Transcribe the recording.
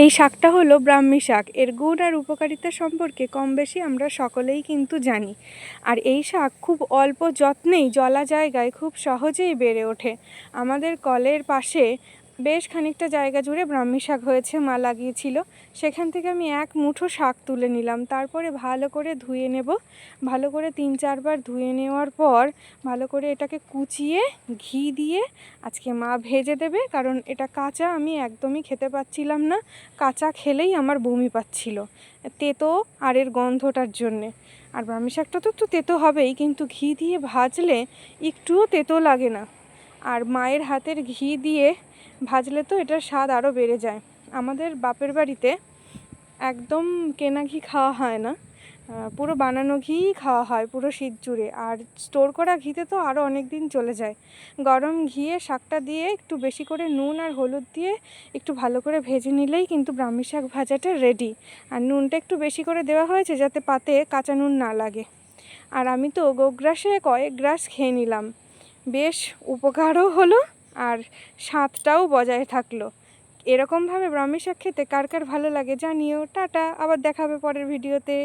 এই শাকটা হলো ব্রাহ্মী শাক। এর গুণ আর উপকারিতা সম্পর্কে কম বেশি আমরা সকলেই কিন্তু জানি। আর এই শাক খুব অল্প যত্নেই জলা জায়গায় খুব সহজেই বেড়ে ওঠে। আমাদের কলের পাশে বেশ খানিকটা জায়গা জুড়ে ব্রাহ্মী শাক হয়েছে, মা লাগিয়েছিল। সেখান থেকে আমি এক মুঠো শাক তুলে নিলাম। তারপরে ভালো করে ধুয়ে নেব। ভালো করে তিন চারবার ধুয়ে নেওয়ার পর ভালো করে এটাকে কুচিয়ে, ঘি দিয়ে আজকে মা ভেজে দেবে। কারণ এটা কাঁচা, আমি একদমই খেতে পাচ্ছিলাম না। কাঁচা খেলেই আমার বমি পাচ্ছিল। তেতো আর এর গন্ধটার জন্যে। আর ব্রাহ্মী শাকটা তো একটু তেতো হবেই, কিন্তু ঘি দিয়ে ভাজলে একটুও তেতো লাগে না। আর মায়ের হাতের ঘি দিয়ে ভাজলে তো এটার স্বাদ আরও বেড়ে যায়। আমাদের বাপের বাড়িতে একদম কেনা ঘি খাওয়া হয় না। পুরো বানানো ঘিই খাওয়া হয় পুরো শীত জুড়ে। আর স্টোর করা ঘিতে তো আরও অনেক দিন চলে যায়। গরম ঘিয়ে শাকটা দিয়ে একটু বেশি করে নুন আর হলুদ দিয়ে একটু ভালো করে ভেজে নিলেই কিন্তু ব্রাহ্মী শাক ভাজাটা রেডি আর নুনটা একটু বেশি করে দেওয়া হয়েছে যাতে পাতে কাঁচা নুন না লাগে। আর আমি তো গোগ্রাসে কয়েক গ্রাস খেয়ে নিলাম। বেশ উপকারও হলো আর স্বাদটাও বজায় থাকল। এরকমভাবে ব্রাহ্মী শাক খেতে কার কার ভালো লাগে জানিও। টাটা, আবার দেখাবে পরের ভিডিওতে।